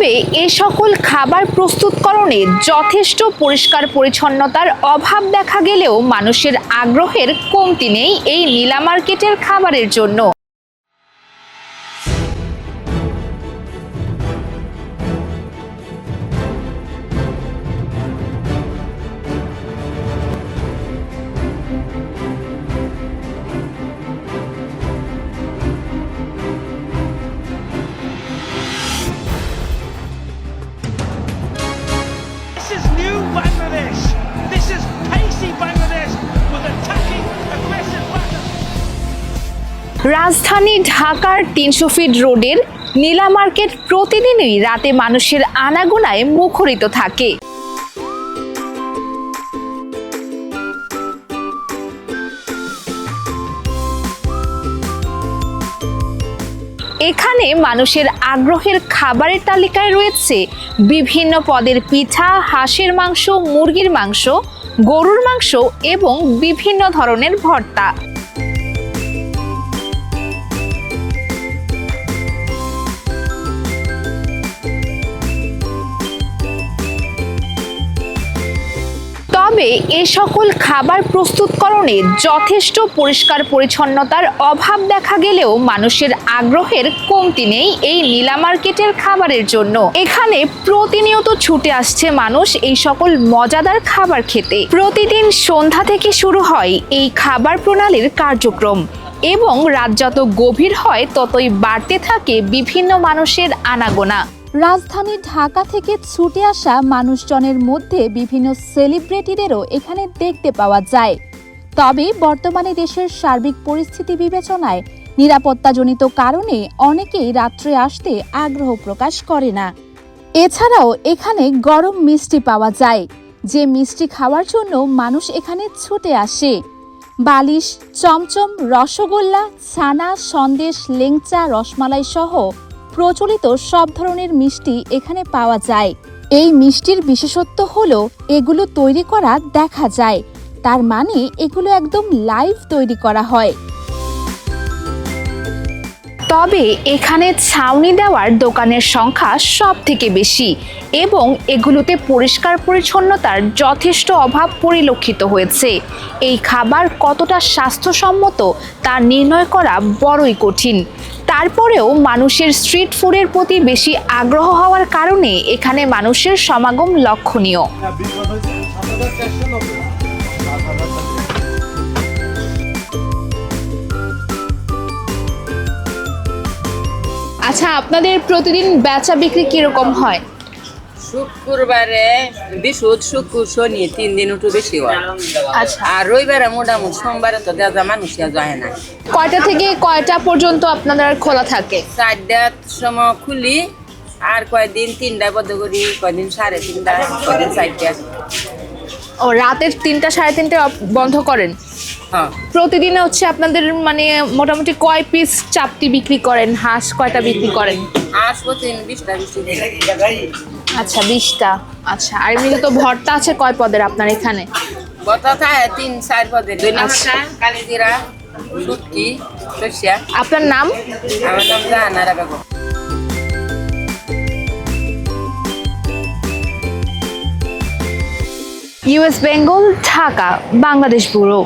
তবে এ সকল খাবার প্রস্তুতকরণে যথেষ্ট পরিষ্কার পরিচ্ছন্নতার অভাব দেখা গেলেও মানুষের আগ্রহের কমতি নেই এই নীলা মার্কেটের খাবারের জন্য। রাজধানী ঢাকার তিনশো ফিট রোডের নীলা মার্কেট প্রতিদিনই রাতে মানুষের আনাগোনায় মুখরিত থাকে। এখানে মানুষের আগ্রহের খাবারের তালিকায় রয়েছে বিভিন্ন পদের পিঠা, হাঁসের মাংস, মুরগির মাংস, গরুর মাংস এবং বিভিন্ন ধরনের ভর্তা। তবে এ সকল খাবার প্রস্তুতকরণে যথেষ্ট পরিষ্কার পরিচ্ছন্নতার অভাব দেখা গেলেও মানুষের আগ্রহের কমতি নেই এই নীলা মার্কেটের খাবারের জন্য। এখানে প্রতিনিয়ত ছুটে আসছে মানুষ এই সকল মজাদার খাবার খেতে। প্রতিদিন সন্ধ্যা থেকে শুরু হয় এই খাবার প্রণালীর কার্যক্রম এবং রাত যত গভীর হয় ততই বাড়তে থাকে বিভিন্ন মানুষের আনাগোনা। রাজধানী ঢাকা থেকে ছুটে আসা মানুষজনের মধ্যে বিভিন্ন সেলিব্রিটিদেরও এখানে দেখতে পাওয়া যায়। তবে বর্তমানে দেশের সার্বিক পরিস্থিতি বিবেচনায় নিরাপত্তাজনিত কারণে অনেকেই রাত্রে আসতে আগ্রহ প্রকাশ করে না। এছাড়াও এখানে গরম মিষ্টি পাওয়া যায়। যে মিষ্টি খাওয়ার জন্য মানুষ এখানে ছুটে আসে। বালিশ, চমচম, রসগোল্লা, ছানা, সন্দেশ, লেংচা রসমালাই সহ প্রচলিত সব ধরনের মিষ্টি এখানে পাওয়া যায়। এই মিষ্টির বিশেষত্ব হলো, এগুলো তৈরি করা দেখা যায়। তার মানে এগুলো একদম লাইভ তৈরি করা হয়। তবে, এখানে ছাউনি দেওয়ার দোকানের সংখ্যা সব থেকে বেশি এবং এগুলোতে পরিষ্কার পরিচ্ছন্নতার যথেষ্ট অভাব পরিলক্ষিত হয়েছে। এই খাবার কতটা স্বাস্থ্যসম্মত তা নির্ণয় করা বড়ই কঠিন। তারপরেও মানুষের স্ট্রিট ফুডের প্রতি বেশি আগ্রহ হওয়ার কারণে এখানে মানুষের সমাগম লক্ষণীয়। আচ্ছা আপনাদের প্রতিদিন বেচা বিক্রি কীরকম হয়? শুক্রবারে বিশুদ শুক্র শনি তিন দিন একটু বেশি হয়। আচ্ছা। আর রবিবারে মোটামুটি সোমবারে তো দেখা মানুষ যায় না। কয়টা থেকে কয়টা পর্যন্ত আপনাদের খোলা থাকে? চারটার সময় খুলি আর কয়দিন তিনটা বদ্ধ করি কয়দিন সাড়ে তিনটা কয়দিন চারটা। ও রাতের তিনটা সাড়ে তিনটে বন্ধ করেন? প্রতিদিনে হচ্ছে আপনাদের মানে মোটামুটি কয় পিস চাপটি বিক্রি করেন? হাঁস কয়টা বিক্রি করেন? বিশটা আচ্ছা বিশটা। আচ্ছা আর এমনিতে তো ভর্তা আছে কয় পদের আপনার এখানে? বতা থাকে তিন চার পদে দুই আচ্ছা। কালিজিরা শুটকি সর্ষা আপনার নাম? আমার নাম জাহানারা বেগম ইউএস বেঙ্গল ঢাকা বাংলাদেশ ব্যুরো।